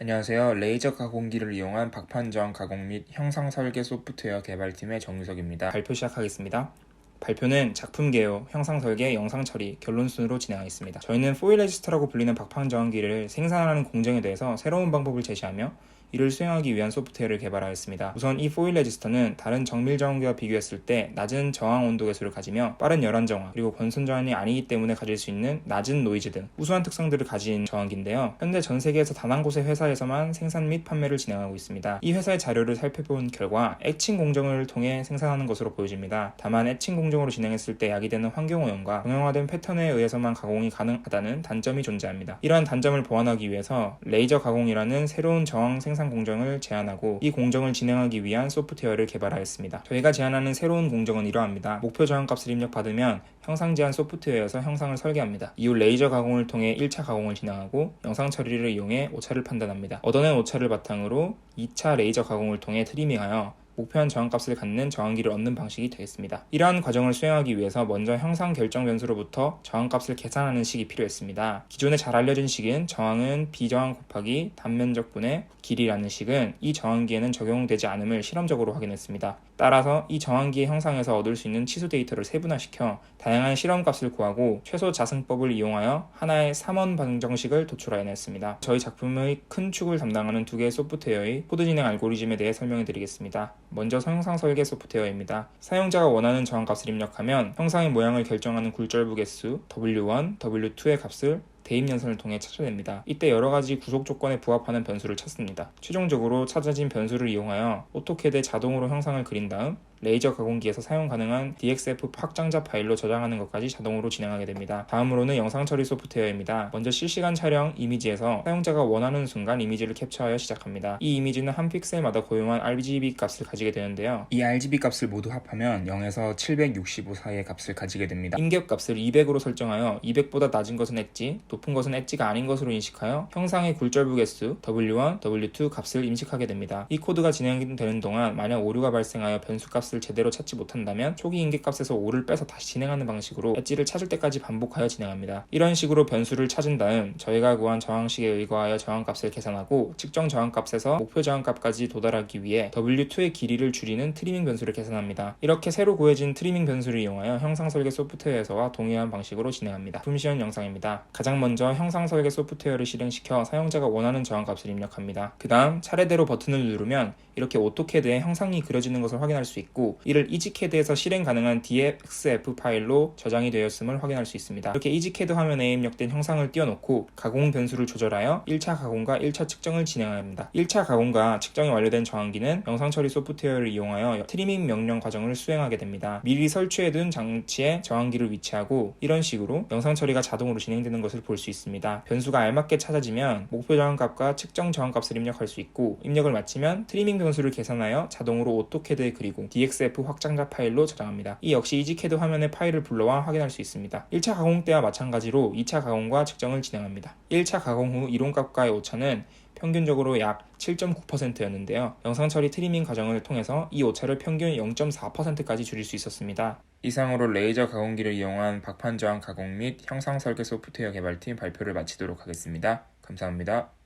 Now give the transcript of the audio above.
안녕하세요. 레이저 가공기를 이용한 박판 저항 가공 및 형상 설계 소프트웨어 개발팀의 정유석입니다. 발표 시작하겠습니다. 발표는 작품 개요, 형상 설계, 영상 처리, 결론 순으로 진행하겠습니다. 저희는 포일 레지스터라고 불리는 박판 저항기를 생산하는 공정에 대해서 새로운 방법을 제시하며 이를 수행하기 위한 소프트웨어를 개발하였습니다. 우선 이 포일 레지스터는 다른 정밀 저항기와 비교했을 때 낮은 저항 온도 개수를 가지며 빠른 열환 정화 그리고 권선 저항이 아니기 때문에 가질 수 있는 낮은 노이즈 등 우수한 특성들을 가진 저항기인데요. 현재 전 세계에서 단 한 곳의 회사에서만 생산 및 판매를 진행하고 있습니다. 이 회사의 자료를 살펴본 결과 애칭 공정을 통해 생산하는 것으로 보여집니다. 다만 애칭 공정으로 진행했을 때 야기되는 환경 오염과 동형화된 패턴에 의해서만 가공이 가능하다는 단점이 존재합니다. 이러한 단점을 보완하기 위해서 레이저 가공이라는 새로운 저항 생산 생산 공정을 제안하고 이 공정을 진행하기 위한 소프트웨어를 개발하였습니다. 저희가 제안하는 새로운 공정은 이러합니다. 목표 저항값을 입력받으면 형상 제한 소프트웨어에서 형상을 설계합니다. 이후 레이저 가공을 통해 1차 가공을 진행하고 영상 처리를 이용해 오차를 판단합니다. 얻어낸 오차를 바탕으로 2차 레이저 가공을 통해 트리밍하여 목표한 저항값을 갖는 저항기를 얻는 방식이 되겠습니다. 이러한 과정을 수행하기 위해서 먼저 형상 결정 변수로부터 저항값을 계산하는 식이 필요했습니다. 기존에 잘 알려진 식은 저항은 비저항 곱하기 단면적분의 길이라는 식은 이 저항기에는 적용되지 않음을 실험적으로 확인했습니다. 따라서 이 저항기의 형상에서 얻을 수 있는 치수 데이터를 세분화시켜 다양한 실험값을 구하고 최소 자승법을 이용하여 하나의 3원 방정식을 도출하여냈습니다. 저희 작품의 큰 축을 담당하는 두 개의 소프트웨어의 코드 진행 알고리즘에 대해 설명해 드리겠습니다. 먼저 형상 설계 소프트웨어입니다. 사용자가 원하는 저항값을 입력하면 형상의 모양을 결정하는 굴절부 개수 W1, W2의 값을 대입 연산을 통해 찾아냅니다. 이때 여러 가지 구속 조건에 부합하는 변수를 찾습니다. 최종적으로 찾아진 변수를 이용하여 오토캐드에 자동으로 형상을 그린 다음 레이저 가공기에서 사용 가능한 DXF 확장자 파일로 저장하는 것까지 자동으로 진행하게 됩니다. 다음으로는 영상 처리 소프트웨어입니다. 먼저 실시간 촬영 이미지에서 사용자가 원하는 순간 이미지를 캡처하여 시작합니다. 이 이미지는 한 픽셀마다 고유한 RGB 값을 가지게 되는데요. 이 RGB 값을 모두 합하면 0에서 765 사이의 값을 가지게 됩니다. 임계 값을 200으로 설정하여 200보다 낮은 것은 엣지, 높은 것은 엣지가 아닌 것으로 인식하여 형상의 굴절부 개수 W1, W2 값을 임식하게 됩니다. 이 코드가 진행되는 동안 만약 오류가 발생하여 변수 값 값을 제대로 찾지 못한다면 초기 인계값에서 5를 빼서 다시 진행하는 방식으로 엣지를 찾을 때까지 반복하여 진행합니다. 이런 식으로 변수를 찾은 다음 저희가 구한 저항식에 의거하여 저항값을 계산하고 측정 저항값에서 목표 저항값까지 도달하기 위해 W2의 길이를 줄이는 트리밍 변수를 계산합니다. 이렇게 새로 구해진 트리밍 변수를 이용하여 형상 설계 소프트웨어에서와 동일한 방식으로 진행합니다. 품시연 영상입니다. 가장 먼저 형상 설계 소프트웨어를 실행시켜 사용자가 원하는 저항값을 입력합니다. 그 다음 차례대로 버튼을 누르면 이렇게 오토캐드에 형상이 그려지는 것을 확인할 수 있고 있고 이를 이지캐드에서 실행 가능한 DXF 파일로 저장이 되었음을 확인할 수 있습니다. 이렇게 이지캐드 화면에 입력된 형상을 띄워놓고 가공 변수를 조절하여 1차 가공과 1차 측정을 진행합니다. 1차 가공과 측정이 완료된 저항기는 영상 처리 소프트웨어를 이용하여 트리밍 명령 과정을 수행하게 됩니다. 미리 설치해둔 장치에 저항기를 위치하고 이런 식으로 영상 처리가 자동으로 진행되는 것을 볼 수 있습니다. 변수가 알맞게 찾아지면 목표 저항값과 측정 저항값을 입력할 수 있고 입력을 마치면 트리밍 변수를 계산하여 자동으로 오토캐드에 그리고 DX DXF 확장자 파일로 저장합니다. 이 역시 이지캐드 화면에 파일을 불러와 확인할 수 있습니다. 1차 가공 때와 마찬가지로 2차 가공과 측정을 진행합니다. 1차 가공 후 이론값과의 오차는 평균적으로 약 7.9%였는데요. 영상 처리 트리밍 과정을 통해서 이 오차를 평균 0.4%까지 줄일 수 있었습니다. 이상으로 레이저 가공기를 이용한 박판 저항 가공 및 형상 설계 소프트웨어 개발팀 발표를 마치도록 하겠습니다. 감사합니다.